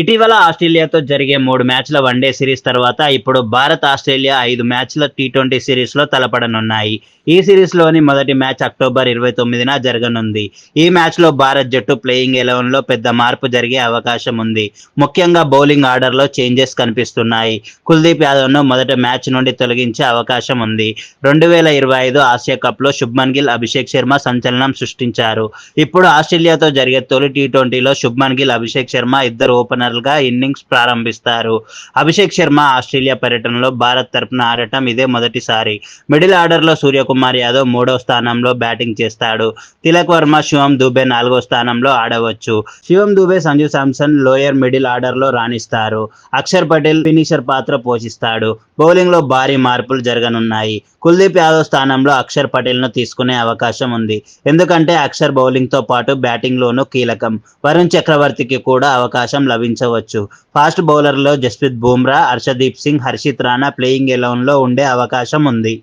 ఇటీవల ఆస్ట్రేలియాతో జరిగే మూడు మ్యాచ్ల వన్డే సిరీస్ తర్వాత ఇప్పుడు భారత్ ఆస్ట్రేలియా ఐదు మ్యాచ్ల టీ ట్వంటీ సిరీస్లో తలపడనున్నాయి. ఈ సిరీస్లోని మొదటి మ్యాచ్ అక్టోబర్ ఇరవై తొమ్మిదిన జరగనుంది. ఈ మ్యాచ్లో భారత్ జట్టు ప్లేయింగ్ ఎలెవన్లో పెద్ద మార్పు జరిగే అవకాశం ఉంది. ముఖ్యంగా బౌలింగ్ ఆర్డర్లో చేంజెస్ కనిపిస్తున్నాయి. కుల్దీప్ యాదవ్ను మొదటి మ్యాచ్ నుండి తొలగించే అవకాశం ఉంది. రెండు వేల ఇరవై ఐదు ఆసియా కప్లో శుభ్మన్ గిల్ అభిషేక్ శర్మ సంచలనం సృష్టించారు. ఇప్పుడు ఆస్ట్రేలియాతో జరిగే తొలి టీ ట్వంటీలో శుభ్మన్ గిల్ అభిషేక్ శర్మ ఇద్దరు ఓపెనర్లుగా ఇన్నింగ్స్ ప్రారంభిస్తారు. అభిషేక్ శర్మ ఆస్ట్రేలియా పర్యటనలో భారత్ తరపున ఆడటం ఇదే మొదటిసారి. మిడిల్ ఆర్డర్లో సూర్యకుమార్ యాదవ్ మూడో స్థానంలో బ్యాటింగ్ చేస్తాడు. తిలక్ వర్మ శివం దుబే నాలుగో స్థానంలో ఆడవచ్చు. శివం దుబే సంజు శాంసన్ లోయర్ మిడిల్ ఆర్డర్లో రాణిస్తారు. అక్షర్ పటేల్ ఫినిషర్ పాత్ర పోషిస్తాడు. బౌలింగ్లో భారీ మార్పులు జరగనున్నాయి. కుల్దీప్ యాదవ్ స్థానంలో అక్షర్ పటేల్ను తీసుకునే అవకాశం ఉంది. ఎందుకంటే అక్షర్ బౌలింగ్తో పాటు బ్యాటింగ్లోనూ కీలకం. వరుణ్ చక్రవర్తికి కూడా అవకాశం లభించవచ్చు ఫాస్ట్ బౌలర్లో జస్ప్రీత్ బూమ్రా హర్షదీప్ సింగ్ హర్షిత్ రాణా ప్లేయింగ్ ఎలెవన్లో ఉండే అవకాశం ఉంది.